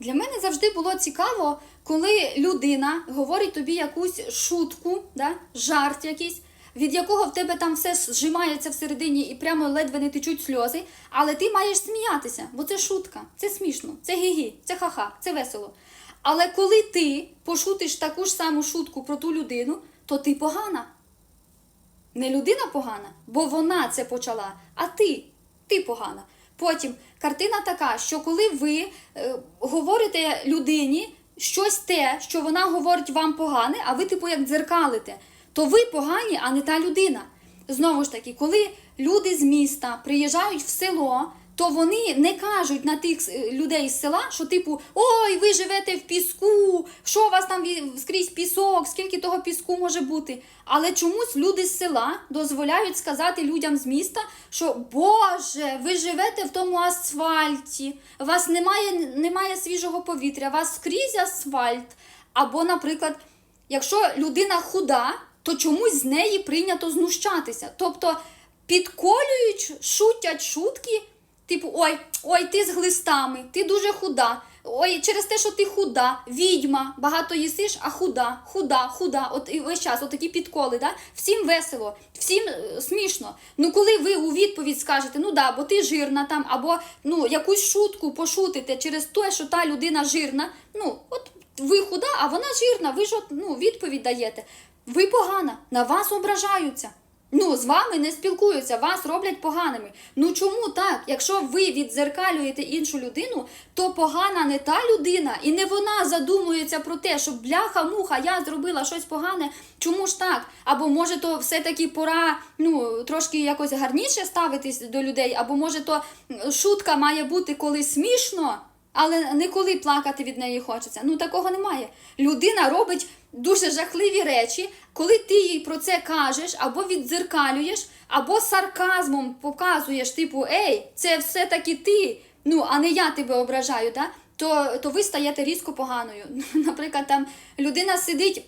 Для мене завжди було цікаво, коли людина говорить тобі якусь шутку, да? жарт якийсь, від якого в тебе там все зжимається всередині і прямо ледве не течуть сльози, але ти маєш сміятися, бо це шутка, це смішно, це гі-гі, це ха-ха, це весело. Але коли ти пошутиш таку ж саму шутку про ту людину, то ти погана. Не людина погана, бо вона це почала, а ти, ти погана. Потім картина така, що коли ви е, говорите людині щось те, що вона говорить вам погане, а ви типу як дзеркалите, то ви погані, а не та людина. Знову ж таки, коли люди з міста приїжджають в село, то вони не кажуть на тих е, людей з села, що типу, ой, ви живете в піску, що у вас там скрізь пісок, скільки того піску може бути. Але чомусь люди з села дозволяють сказати людям з міста, що Боже, ви живете в тому асфальті, у вас немає, немає свіжого повітря, у вас скрізь асфальт. Або, наприклад, якщо людина худа, то чомусь з неї прийнято знущатися. Тобто підколюють, шутять шутки, типу, ой, ой, ти з глистами, ти дуже худа. Ой, через те, що ти худа, відьма, багато їсиш, а худа, худа, худа. От і весь час, от підколи, да? всім весело, всім е, смішно. Ну, коли ви у відповідь скажете, ну да, бо ти жирна там, або ну, якусь шутку пошутите через те, що та людина жирна, ну, от ви худа, а вона жирна, ви ж от, ну, відповідь даєте. Ви погана, на вас ображаються. Ну, з вами не спілкуються, вас роблять поганими. Ну чому так? Якщо ви віддзеркалюєте іншу людину, то погана не та людина, і не вона задумується про те, що бляха-муха, я зробила щось погане. Чому ж так? Або може то все-таки пора ну, трошки якось гарніше ставитись до людей, або може то шутка має бути коли смішно, але не коли плакати від неї хочеться. Ну такого немає. Людина робить дуже жахливі речі, коли ти їй про це кажеш, або віддзеркалюєш, або сарказмом показуєш, типу, ей, це все-таки ти, ну, а не я тебе ображаю, да? то, то ви стаєте різко поганою. Наприклад, там людина сидить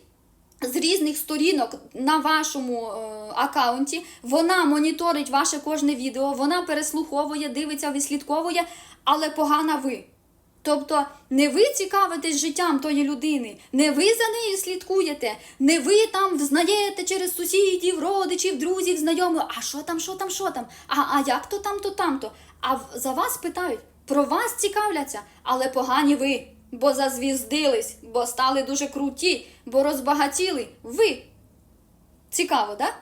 з різних сторінок на вашому е, аккаунті. Вона моніторить ваше кожне відео, вона переслуховує, дивиться, вислідковує, але погана ви. Тобто не ви цікавитесь життям тої людини, не ви за нею слідкуєте, не ви там взнаєте через сусідів, родичів, друзів, знайомих, а що там, що там, що там, а, а як то там, то там то. А за вас питають, про вас цікавляться, але погані ви, бо зазвіздились, бо стали дуже круті, бо розбагатіли. Ви. Цікаво, так? Да?